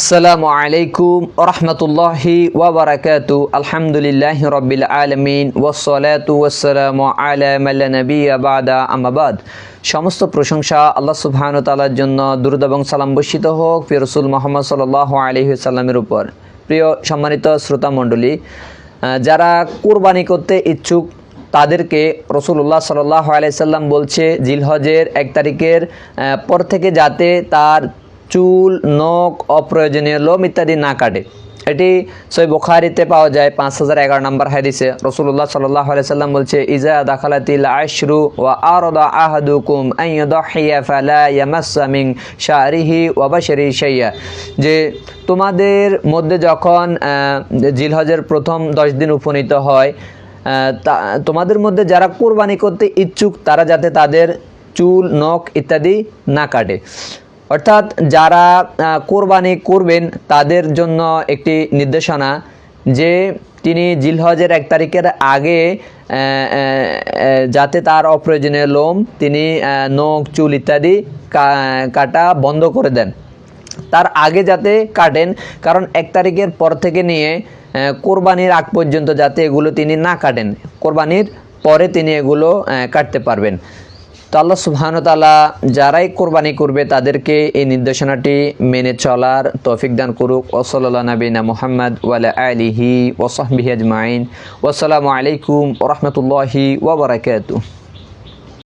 আসসালামু আলাইকুম রহমতুল্লাহি ওয়াবারাকাতু আলহামদুলিল্লাহ রবিল আলমিন ওসলাতু ওসালামু আলা মাল্লা নবী আবাদা আমাবাদ সমস্ত প্রশংসা আল্লাহ সুবহান তালার জন্য দুরুদ এবং সালাম বর্ষিত হোক প্রিয় রসুল মোহাম্মদ সাল আলহি সাল্লামের উপর। প্রিয় সম্মানিত শ্রোতা মণ্ডলী যারা কোরবানি করতে ইচ্ছুক, তাদেরকে রসুল্লাহ সাল্লাহ আলাইসাল্লাম বলছে, জিলহজের এক তারিখের পর থেকে যাতে তার চুল, নখ, অপ্রয়োজনীয় লোম ইত্যাদি না কাটে। এটি সই বুখারিতে পাওয়া যায়, পাঁচ হাজার এগারো নম্বর হাদিসে। রসুল্লাহ সাল্লাহ সাল্লাম বলছে, ইজা দাখালাতিল আশরু ওয়া আরদা আহাদুকুম আইয়ুদাহিয়া ফালা ইয়ামাসসা মিন শারিহি ওয়া বাশারি শাইয়া। যে তোমাদের মধ্যে যখন জিলহজের প্রথম দশ দিন উপনীত হয় তোমাদের মধ্যে যারা কোরবানি করতে ইচ্ছুক, তারা যাতে তাদের চুল, নখ ইত্যাদি না কাটে। অর্থাৎ যারা কোরবানি করবেন তাদের জন্য একটি নির্দেশনা যে তিনি জিলহজের এক তারিখের আগে যাতে তার অপ্রয়োজনীয় লোম তিনি নখ, চুল ইত্যাদি কাটা বন্ধ করে দেন। তার আগে যাতে কাটেন, কারণ এক তারিখের পর থেকে নিয়ে কোরবানির আগ পর্যন্ত যাতে এগুলো তিনি না কাটেন। কোরবানির পরে তিনি এগুলো কাটতে পারবেন। তো আল্লাহ তালা যারাই কোরবানি করবে তাদেরকে এই নির্দেশনাটি মেনে চলার তৌফিক দান করুক। ওসল্লা নবীনা মোহাম্মদ ওয়ালা আলিহি ওসহবিহাজমাইন ওসালামু আলাইকুম ওরহমতুল্লাহি ওবরাকাতু